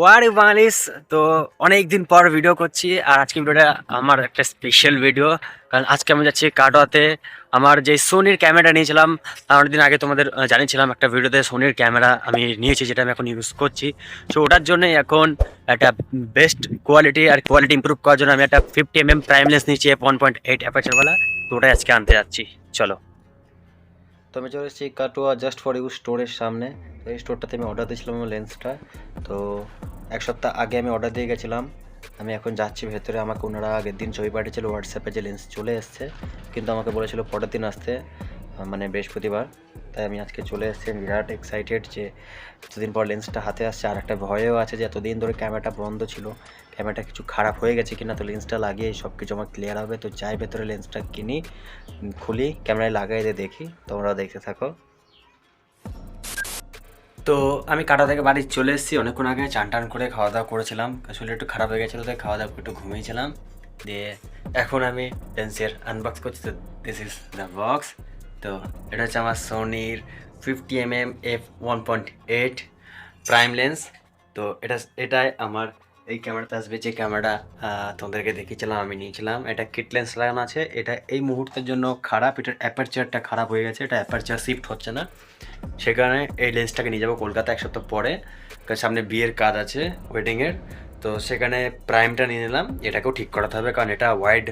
ওয়ারে বাঙালিস তো অনেক দিন পর ভিডিও করছি, আর আজকে ভিডিওটা আমার একটা স্পেশাল ভিডিও কারণ আজকে আমি যাচ্ছি কাটোয়াতে। আমার যে সোনির ক্যামেরা নিয়েছিলাম অনেক দিন আগে তোমাদের জানিয়েছিলাম একটা ভিডিওতে সোনির ক্যামেরা আমি নিয়েছি, যেটা আমি এখন ইউজ করছি। তো ওটার জন্যই এখন একটা বেস্ট কোয়ালিটি আর কোয়ালিটি ইমপ্রুভ করার জন্য আমি একটা ফিফটি এম এম প্রাইমলেস নিয়েছি ওয়ান পয়েন্ট এইট অ্যাপাচারওয়ালা তো ওটাই আজকে আনতে যাচ্ছি। চলো। আমি চলে এসেছি কাটোয়া জাস্ট ফর ইউ স্টোরের সামনে। তো এই স্টোরটাতে আমি অর্ডার দিয়েছিলাম আমার লেন্সটা তো এক সপ্তাহ আগে আমি অর্ডার দিয়ে গেছিলাম। আমি এখন যাচ্ছি ভেতরে। আমাকে ওনারা আগের দিন ছবি পাঠিয়েছিল হোয়াটসঅ্যাপে যে লেন্স চলে এসছে। কিন্তু আমাকে বলেছিল পরের দিন আসতে। মানে বৃহস্পতিবার। তাই আমি আজকে চলে এসেছি বিরাট এক্সাইটেড যে এতদিন পর লেন্সটা হাতে আসছে, আর একটা ভয়ও আছে যে এতদিন ধরে ক্যামেরাটা বন্ধ ছিল ক্যামেরাটা কিছু খারাপ হয়ে গেছে কিনা তো লেন্সটা লাগিয়ে সব কিছু আমার ক্লিয়ার হবে। তো যাই ভেতরে লেন্সটা কিনি খুলি ক্যামেরায় লাগাই দিয়ে দেখি, তোমরাও দেখতে থাকো। তো আমি কাটা থেকে বাড়ি চলে এসেছি, অনেকক্ষণ আগে চান টান করে খাওয়া দাওয়া করেছিলাম শরীর একটু খারাপ হয়ে গেছিল, তাই খাওয়া দাওয়া একটু ঘুমিয়েছিলাম। দিয়ে এখন আমি লেন্সের আনবক্স করছি, তো দিস ইজ দ্য বক্স তো এটা হচ্ছে আমার সোনির fifty M M F one point eight prime lens তো এটা, এটাই আমার এই ক্যামেরাতে আসবে, যে ক্যামেরাটা তোমাদেরকে দেখিয়েছিলাম, আমি নিয়েছিলাম। এটা কিট লেন্স লাগানো আছে। এটা এই মুহূর্তের জন্য খারাপ, এটার অ্যাপারচারটা খারাপ হয়ে গেছে, এটা অ্যাপারচার শিফট হচ্ছে না। সে কারণে এই লেন্সটাকে নিয়ে যাব কলকাতা এক সপ্তাহ পরে। কারণ সামনে বিয়ের কাজ আছে ওয়েডিংয়ের তো সেখানে প্রাইমটা নিয়ে নিলাম। এটাকেও ঠিক করাতে হবে, কারণ এটা ওয়াইড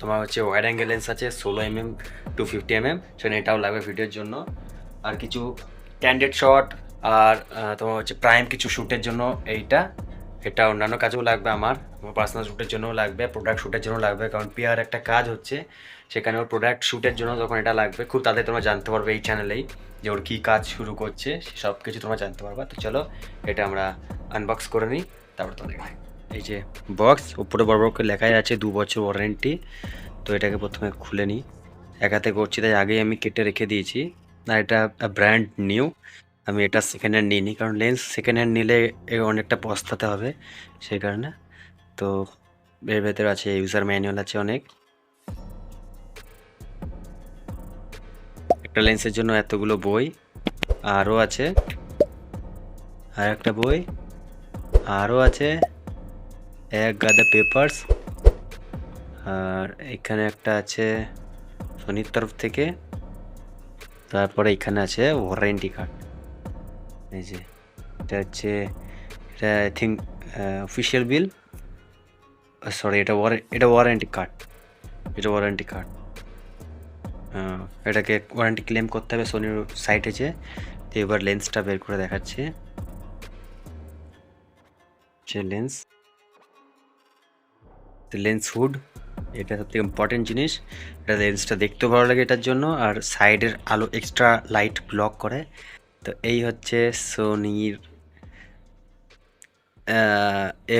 তোমার হচ্ছে ওয়াইড অ্যাঙ্গেল লেন্স আছে, ষোলো M M to fifty M M সেখানে এটাও লাগবে ভিডিওর জন্য। আর কিছু ক্যান্ডেড শট আর তোমার হচ্ছে প্রাইম কিছু শ্যুটের জন্য এইটা। এটা অন্যান্য কাজেও লাগবে আমার আমার পার্সোনাল শ্যুটের জন্যও লাগবে প্রোডাক্ট শ্যুটের জন্য লাগবে, কারণ পিয়ার একটা কাজ হচ্ছে সেখানে ওর প্রোডাক্ট শ্যুটের জন্য তখন এটা লাগবে, খুব তাদের তোমরা জানতে পারবে এই চ্যানেলেই যে ওর কী কাজ শুরু করছে সব কিছু তোমরা জানতে পারবা। তো চলো, এটা আমরা আনবক্স করে নিই, তারপর তোমাদের এই যে বক্স উপরে বড় বড় করে লেখাই আছে দু বছর ওয়ারেন্টি তো এটাকে প্রথমে খুলে নিই। একাতে করছি, তাই আগেই আমি কেটে রেখে দিয়েছি। না এটা ব্র্যান্ড নিউ আমি এটা সেকেন্ড হ্যান্ড নিইনি, কারণ লেন্স সেকেন্ড হ্যান্ড নিলে অনেকটা পস্তাতে হবে সেই কারণে। তো এর ভেতরে আছে ইউজার ম্যানুয়াল আছে অনেক। একটা লেন্সের জন্য এতগুলো বই, আরও আছে। আর একটা বই, আরও আছে। এক গাদা পেপার্স আর এখানে একটা আছে সোনির তরফ থেকে, তারপরে এখানে আছে ওয়ারেন্টি কার্ড এই যে, এটা হচ্ছে, এটা I think official bill sorry এটা এটা ওয়ারেন্টি কার্ড এটা ওয়ারেন্টি কার্ড এটাকে ওয়ারেন্টি ক্লেম করতে হবে সোনির সাইটে যে, তো এবার লেন্সটা বের করে দেখাচ্ছে। যে লেন্স লেন্স হুড এটা সবথেকে ইম্পর্টেন্ট জিনিস। এটা লেন্সটা দেখতেও ভালো লাগে এটার জন্য, আর সাইডের আলো এক্সট্রা লাইট ব্লক করে। তো এই হচ্ছে সোনির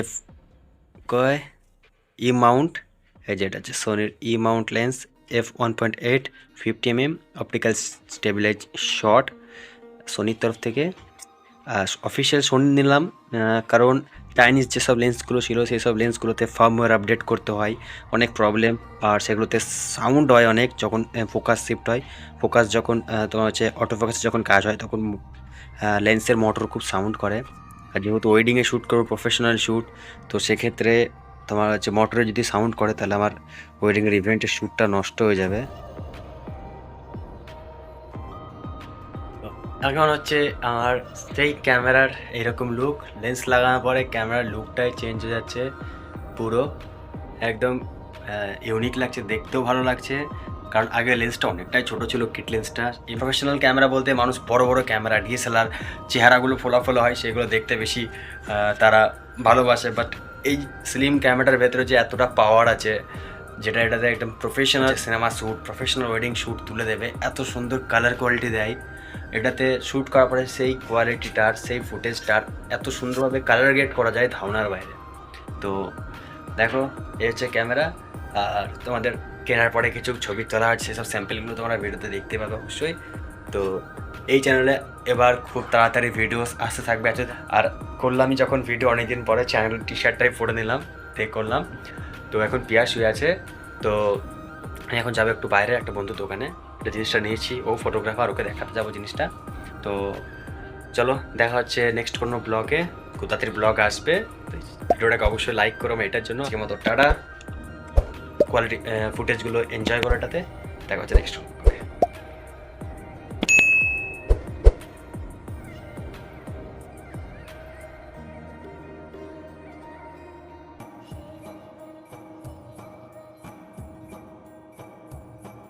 এফ কয় ই মাউন্ট এই যেটা হচ্ছে সোনির E mount lens F one point eight fifty M M optical stabilize short সোনির তরফ থেকে। অফিসিয়াল সোনি নিলাম কারণ চাইনিজ যেসব লেন্সগুলো ছিল সেই সব লেন্সগুলোতে ফার্মওয়্যার আপডেট করতে হয়, অনেক প্রবলেম আর সেগুলোতে সাউন্ড হয় অনেক যখন ফোকাস শিফট হয়। ফোকাস যখন তোমার হচ্ছে অটো ফোকাসে যখন কাজ হয়, তখন লেন্সের মোটর খুব সাউন্ড করে। আর যেহেতু ওয়েডিংয়ে শ্যুট করব প্রফেশনাল শ্যুট তো সেক্ষেত্রে তোমার হচ্ছে মোটরে যদি সাউন্ড করে, তাহলে আমার ওয়েডিংয়ের ইভেন্টের শ্যুটটা নষ্ট হয়ে যাবে। এখন হচ্ছে আমার সেই ক্যামেরার এরকম লুক লেন্স লাগানোর পরে ক্যামেরার লুকটাই চেঞ্জ হয়ে যাচ্ছে পুরো। একদম ইউনিক লাগছে, দেখতেও ভালো লাগছে। কারণ আগে লেন্সটা অনেকটাই ছোট ছিল কিট লেন্সটা প্রফেশনাল ক্যামেরা বলতে মানুষ বড় বড় ক্যামেরা ডিএসএলআর চেহারাগুলো ফোলা হয়, সেগুলো দেখতে বেশি তারা ভালোবাসে। বাট এই স্লিম ক্যামেরার ভেতরে যে এতটা পাওয়ার আছে, যেটা এটাতে একদম professional cinema shoot professional wedding shoot তুলে দেবে, এত সুন্দর কালার কোয়ালিটি দেয়। এটাতে শ্যুট করার পরে সেই কোয়ালিটিটার সেই ফুটেজটার এত সুন্দরভাবে কালার গেট করা যায় ধারণার বাইরে। তো দেখো, এ হচ্ছে ক্যামেরা আর তোমাদের কেনার পরে কিছু ছবি তোলা হচ্ছে সেসব স্যাম্পেলগুলো তোমরা ভিডিওতে দেখতে পাবে অবশ্যই। তো এই চ্যানেলে এবার খুব তাড়াতাড়ি ভিডিওস আসতে থাকবে। আছে আর করলামই যখন ভিডিও অনেকদিন পরে চ্যানেল টি শার্টটাই পরে নিলাম ঠিক করলাম। তো এখন পিয়াস শুয়ে আছে। তো এখন যাব একটু বাইরে, একটা বন্ধু দোকানে। জিনিসটা নিয়েছি, ও ফটোগ্রাফার ওকে দেখাতে যাব জিনিসটা। তো চলো, দেখা হচ্ছে নেক্সট কোনো ব্লগে কোথাতির ব্লগ আসবে। ভিডিওটাকে অবশ্যই লাইক করো এটার জন্য। আজকের মতো টাটা। কোয়ালিটি ফুটেজগুলো এনজয় করো এটাতে। দেখা হচ্ছে নেক্সট